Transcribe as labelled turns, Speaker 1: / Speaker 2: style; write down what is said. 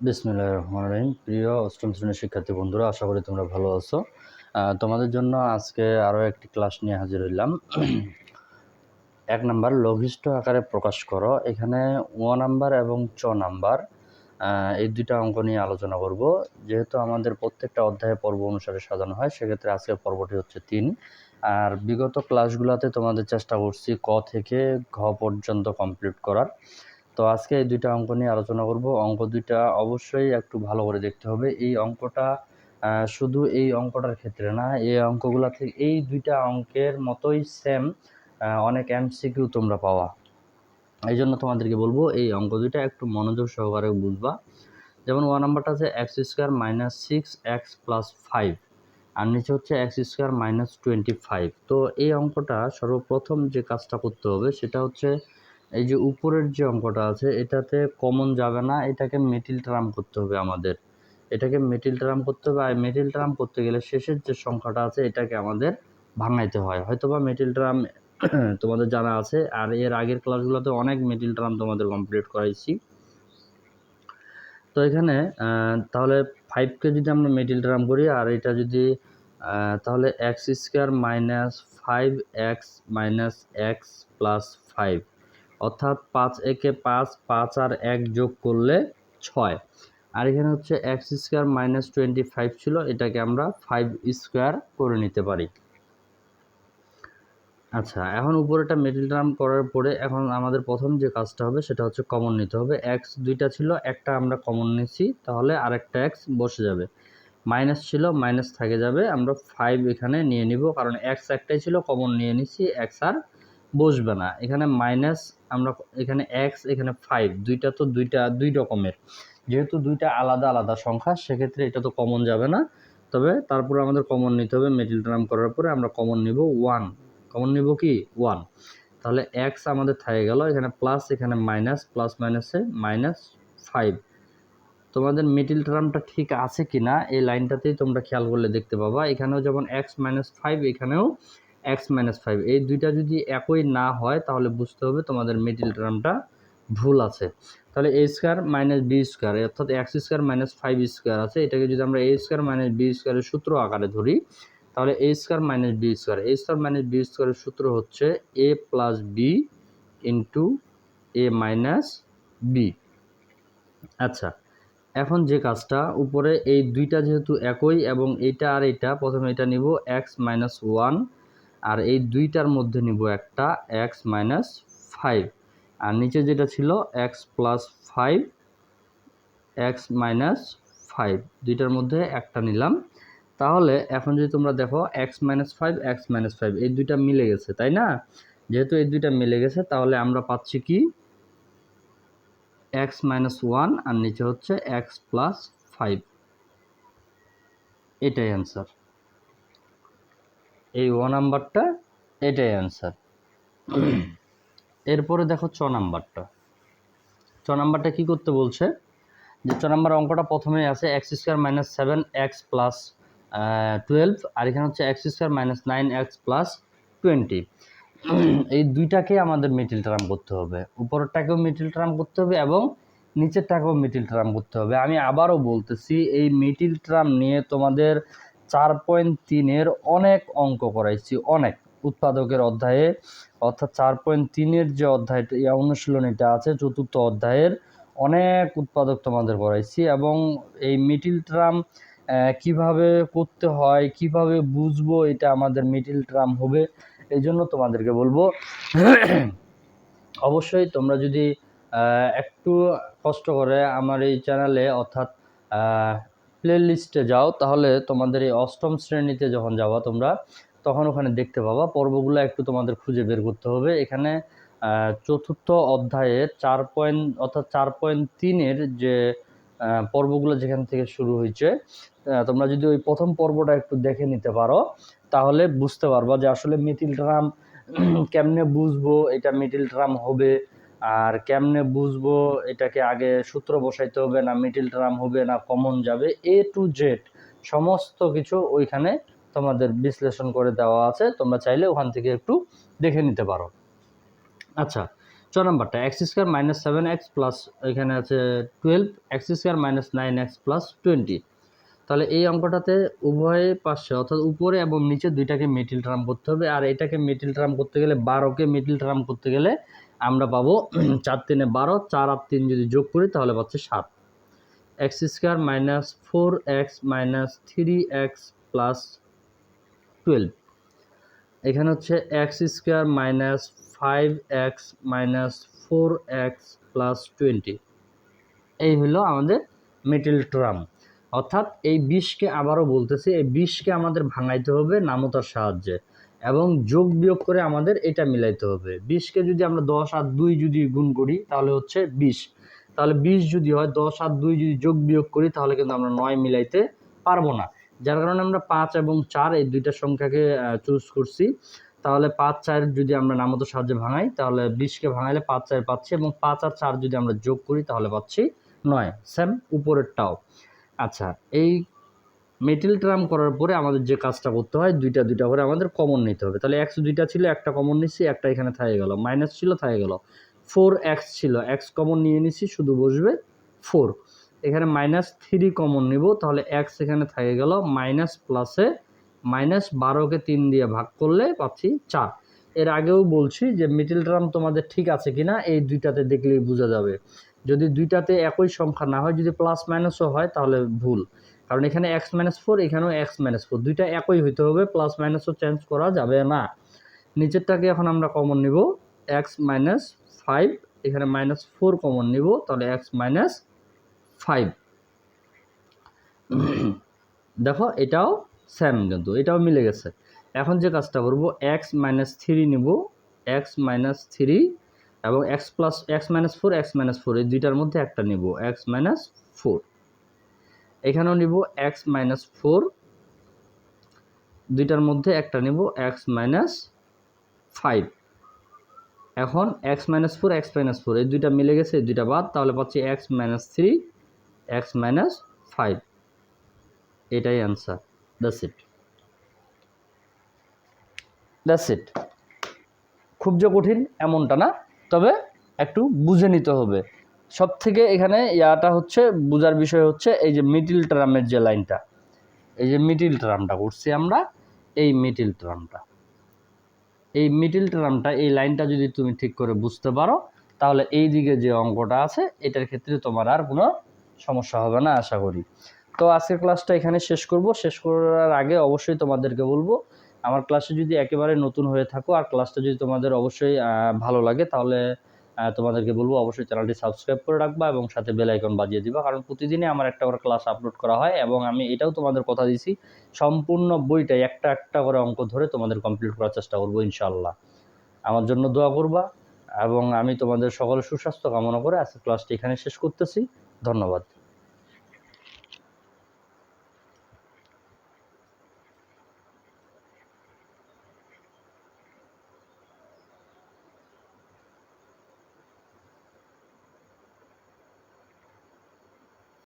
Speaker 1: বিসমিল্লাহ রহমান রহিম। প্রিয় অষ্টম শ্রেণির শিক্ষার্থী বন্ধুরা, আশা করি তোমরা ভালো আছো। তোমাদের জন্য আজকে আরও একটি ক্লাস নিয়ে হাজির হইলাম। এক নাম্বার, লঘিষ্ঠ আকারে প্রকাশ করো। এখানে ও নাম্বার এবং চ নাম্বার এই দুইটা অঙ্ক নিয়ে আলোচনা করব। যেহেতু আমাদের প্রত্যেকটা অধ্যায়ে পর্ব অনুসারে সাজানো হয়, সেক্ষেত্রে আজকের পর্বটি হচ্ছে তিন। আর বিগত ক্লাসগুলোতে তোমাদের চেষ্টা করছি ক থেকে ঘ পর্যন্ত কমপ্লিট করার। তো আজকে এই দুইটা অঙ্ক নিয়ে আলোচনা করব। অঙ্ক দুইটা অবশ্যই একটু ভালো করে দেখতে হবে। এই অঙ্কটা শুধু এই অঙ্কটার ক্ষেত্রে না, এই অঙ্কগুলা থেকে এই দুইটা অঙ্কের মতোই সেম অনেক এমসিকিউ তোমরা পাওয়া। এই জন্য তোমাদেরকে বলব, এই অঙ্ক দুইটা একটু মনোযোগ সহকারে বুঝবা। যেমন ওয়ান নাম্বারটা আছে x square minus six x plus five আর নিচে হচ্ছে x square minus twenty five তো এই অঙ্কটা সর্বপ্রথম যে কাজটা করতে হবে, সেটা হচ্ছে এই যে উপরের যে অঙ্কটা আছে, এটাতে কমন যাবে না, এটাকে মেটিল ট্রাম করতে হবে আমাদের। এটাকে মেটিল ট্রাম করতে হবে, আর মেটিল ট্রাম করতে গেলে শেষের যে সংখ্যাটা আছে, এটাকে আমাদের ভাঙাইতে হয়। হয়তোবা মেটিল ট্রাম তোমাদের জানা আছে, আর এর আগের ক্লাসগুলোতে অনেক মেটিল ট্রাম তোমাদের কমপ্লিট করাইছি। তো এখানে তাহলে ফাইভকে যদি আমরা মেটিল ট্রাম করি, আর এটা যদি তাহলে x square minus five x minus x plus five অর্থাৎ পাঁচ একে পাঁচ পাঁচ আর এক যোগ করলে ছয়। আর এখানে হচ্ছে x square minus twenty five ছিল, এটাকে আমরা ফাইভ স্কোয়ার করে নিতে পারি। আচ্ছা এখন উপরেটা মিডল টার্ম করার পরে এখন আমাদের প্রথম যে কাজটা হবে সেটা হচ্ছে কমন নিতে হবে। এক্স দুইটা ছিল, একটা আমরা কমন নিছি, তাহলে আরেকটা এক্স বসে যাবে। মাইনাস ছিল মাইনাস থেকে যাবে, আমরা ফাইভ এখানে নিয়ে নিব, কারণ এক্স একটাই ছিল কমন নিয়ে নিছি এক্স আর বসবে না। এখানে মাইনাস আমরা এখানে এক্স এখানে ফাইভ দুইটা তো দুইটা, দুই রকমের। যেহেতু দুইটা আলাদা আলাদা সংখ্যা, সেক্ষেত্রে এটা তো কমন যাবে না। তবে তারপরে আমাদের কমন নিতে হবে মিডল টার্ম করার পরে আমরা কমন নিব ওয়ান কমন নিব কি? ওয়ান তাহলে এক্স আমাদের থাকে গেল, এখানে প্লাস এখানে মাইনাস প্লাস মাইনাসে মাইনাস ফাইভ তোমাদের মিডিল টার্মটা ঠিক আছে কি না এই লাইনটাতেই তোমরা খেয়াল করলে দেখতে পাবা। এখানেও যেমন এক্স মাইনাস ফাইভ এখানেও এক্স মাইনাস ফাইভ এই দুইটা যদি একই না হয়, তাহলে বুঝতে হবে তোমাদের মিডিল টার্মটা ভুল আছে। তাহলে a square minus b square অর্থাৎ x square minus five square আছে। এটাকে যদি আমরা এ স্কোয়ার মাইনাস বি স্কোয়ারের সূত্র আকারে ধরি, তাহলে a square minus b square a square minus b স্কোয়ারের সূত্র হচ্ছে a plus b into a minus b আচ্ছা এখন যে কাজটা, উপরে এই দুইটা যেহেতু একই এবং এইটা আর এইটা, প্রথমে এটা নিব এক্স মাইনাস ওয়ান আর এই দুইটার মধ্যে নিব একটা এক্স মাইনাস ফাইভ আর নিচে যেটা ছিল x plus five x minus five দুইটার মধ্যে একটা নিলাম। তাহলে এখন যদি তোমরা দেখো x minus five x minus five এই দুইটা মিলে গেছে, তাই না? যেহেতু এই দুইটা মিলে গেছে, তাহলে আমরা পাচ্ছি কি? এক্স মাইনাস ওয়ান আর নিচে হচ্ছে এক্স প্লাস ফাইভ এটাই অ্যান্সার এই ও নাম্বারটা, এটাই অ্যান্সার এরপরে দেখো চ নাম্বারটা। চ নাম্বারটা কি করতে বলছে? যে চ নাম্বার অঙ্কটা প্রথমেই আছে x square minus seven x plus twelve আর এখানে হচ্ছে x square minus nine x plus twenty এই দুইটাকে আমাদের মিডিল টার্ম করতে হবে। উপরেরটাকেও মিডিল টার্ম করতে হবে এবং নিচেরটাকেও মিডিল টার্ম করতে হবে। আমি আবারও বলতেছি, এই মিডিল টার্ম নিয়ে তোমাদের চার পয়েন্ট তিনের অনেক অঙ্ক করাইছি, অনেক। উৎপাদকের অধ্যায়ে, অর্থাৎ চার পয়েন্ট তিনের যে অধ্যায়টা অনুশীলনীটা আছে, চতুর্থ অধ্যায়ের অনেক উৎপাদক তোমাদের করাইছি এবং এই মিডিল ট্রাম কীভাবে করতে হয়, কীভাবে বুঝব এটা আমাদের মিডিল ট্রাম হবে, এই জন্য তোমাদেরকে বলব। অবশ্যই তোমরা যদি একটু কষ্ট করে আমার এই চ্যানেলে, অর্থাৎ প্লে লিস্টে যাও, তাহলে তোমাদের এই অষ্টম শ্রেণীতে যখন যাবা তোমরা, তখন ওখানে দেখতে পাবা। পর্বগুলো একটু তোমাদের খুঁজে বের করতে হবে। এখানে চতুর্থ অধ্যায়ের চার পয়েন্ট, অর্থাৎ চার পয়েন্ট তিনের যে পর্বগুলো যেখান থেকে শুরু হয়েছে তোমরা যদি ওই প্রথম পর্বটা একটু দেখে নিতে পারো, তাহলে বুঝতে পারবা যে আসলে মিডিল ট্রাম কেমনে বুঝব, এটা মিডিল ট্রাম হবে আর কেমনে বুঝব, এটাকে আগে সূত্র বসাইতে হবে না মিডিল ট্রাম হবে না কমন যাবে এ টু জেড সমস্ত কিছু ওইখানে তোমাদের বিশ্লেষণ করে দেওয়া আছে, তোমরা চাইলে ওখান থেকে একটু দেখে নিতে পারো। আচ্ছা চ নাম্বারটা x square minus seven x plus এখানে আছে twelve x square minus nine x plus twenty তাহলে এই অঙ্কটাতে উভয় পাশে, অর্থাৎ উপরে এবং নিচে দুইটাকে মিডিল টার্ম করতে হবে, আর এটাকে মিডিল টার্ম করতে গেলে বারোকে মিডিল টার্ম করতে গেলে আমরা পাবো চার তিনে বারো, চার আর তিন যদি যোগ করি তাহলে পাচ্ছি সাত। X square minus four x minus three x plus twelve এখানে হচ্ছে x square minus five x minus four x plus twenty এই হলো আমাদের মিডিল ট্রাম অর্থাৎ এই বিষকে আবারও বলতেছি, এই বিষকে আমাদের ভাঙাইতে হবে নামতার সাহায্যে। এবং যোগ বিয়োগ করে আমাদের এটা মিলাইতে হবে। বিশকে যদি আমরা দশ আর দুই যদি গুণ করি, তাহলে হচ্ছে বিশ। তাহলে বিশ যদি হয়, দশ আর দুই যদি যোগ বিয়োগ করি, তাহলে কিন্তু আমরা নয় মিলাইতে পারব না। যার কারণে আমরা পাঁচ এবং চার এই দুইটা সংখ্যাকে চুজ করছি। তাহলে পাঁচ, চার যদি আমরা নামতো সাহায্যে ভাঙাই, তাহলে বিশকে ভাঙাইলে পাঁচ, চার পাচ্ছি এবং পাঁচ আর চার যদি আমরা যোগ করি, তাহলে পাচ্ছি নয়। সেম উপরেরটাও। আচ্ছা এই মেটেল ট্রাম করার পরে আমাদের যে কাজটা করতে হয়, দুইটা দুইটা করে আমাদের কমন নিতে হবে। তাহলে এক্স দুইটা ছিল, একটা কমন নিচ্ছি একটা এখানে থাকে গেল। মাইনাস ছিল থাকে গেল। ফোর এক্স ছিল এক্স কমন নিয়ে নিচ্ছি শুধু বসবে ফোর এখানে মাইনাস থ্রি কমন নিব, তাহলে এক্স এখানে থাকে গেল মাইনাস প্লাসে মাইনাস বারোকে তিন দিয়ে ভাগ করলে পাচ্ছি চার। এর আগেও বলছি যে মিডিল টার্ম তোমাদের ঠিক আছে কি না এই দুইটাতে দেখলেই বোঝা যাবে। যদি দুইটাতে একই সংখ্যা না হয়, যদি প্লাস মাইনাসও হয়, তাহলে ভুল। কারণ এখানে এক্স মাইনাস ফোর এখানেও এক্স মাইনাস ফোর দুইটা একই হইতে হবে প্লাস মাইনাসও চেঞ্জ করা যাবে না। নিচেরটাকে এখন আমরা কমন নিব। এক্স মাইনাস ফাইভ এখানে মাইনাস ফোর কমন নিব, তাহলে এক্স মাইনাস ফাইভ দেখো, এটাও সেম কিন্তু, এটাও মিলে গেছে। এখন যে কাজটা করব এক্স মাইনাস থ্রি নিব এক্স মাইনাস থ্রি এবং x plus x minus four x minus four এই দুইটার মধ্যে একটা নিব এক্স মাইনাস ফোর এখানেও নিব এক্স মাইনাস ফোর দুইটার মধ্যে একটা নিব এক্স মাইনাস ফাইভ এখন x minus four x minus four এই দুইটা মিলে গেছে, এই দুইটা বাদ, তাহলে পাচ্ছি x minus three x minus five এটাই answer that's it that's it খুব যে কঠিন, এমনটা না, তবে একটু বুঝে নিতে হবে। সব থেকে এখানে ইয়াটা হচ্ছে, বোঝার বিষয় হচ্ছে এই যে মিডিল টার্মের যে লাইনটা, এই যে মিডিল ট্রামটা করছি আমরা, এই মিডিল ট্রামটা। এই মিডিল ট্রামটা, এই লাইনটা যদি তুমি ঠিক করে বুঝতে পারো, তাহলে এই দিকে যে অঙ্কটা আছে, এটার ক্ষেত্রে তোমার আর কোনো সমস্যা হবে না, আশা করি। তো আজকের ক্লাসটা এখানে শেষ করব। শেষ করার আগে অবশ্যই তোমাদেরকে বলব, আমার ক্লাসে যদি একেবারে নতুন হয়ে থাকো, আর ক্লাসটা যদি তোমাদের অবশ্যই ভালো লাগে, তাহলে তোমাদেরকে বলব, অবশ্যই চ্যানেলটি সাবস্ক্রাইব করে রাখবা এবং সাথে বেল আইকন বাজিয়ে দিবা। কারণ প্রতিদিনই আমার একটা করে ক্লাস আপলোড করা হয় এবং আমি এটাও তোমাদের কথা দিছি, সম্পূর্ণ বইটা একটা একটা করে অঙ্ক ধরে তোমাদের কমপ্লিট করার চেষ্টা করব ইনশাল্লাহ আমার জন্য দোয়া করবা এবং আমি তোমাদের সকল সুস্বাস্থ্য কামনা করে আজকে ক্লাসটি এখানে শেষ করতেছি। ধন্যবাদ।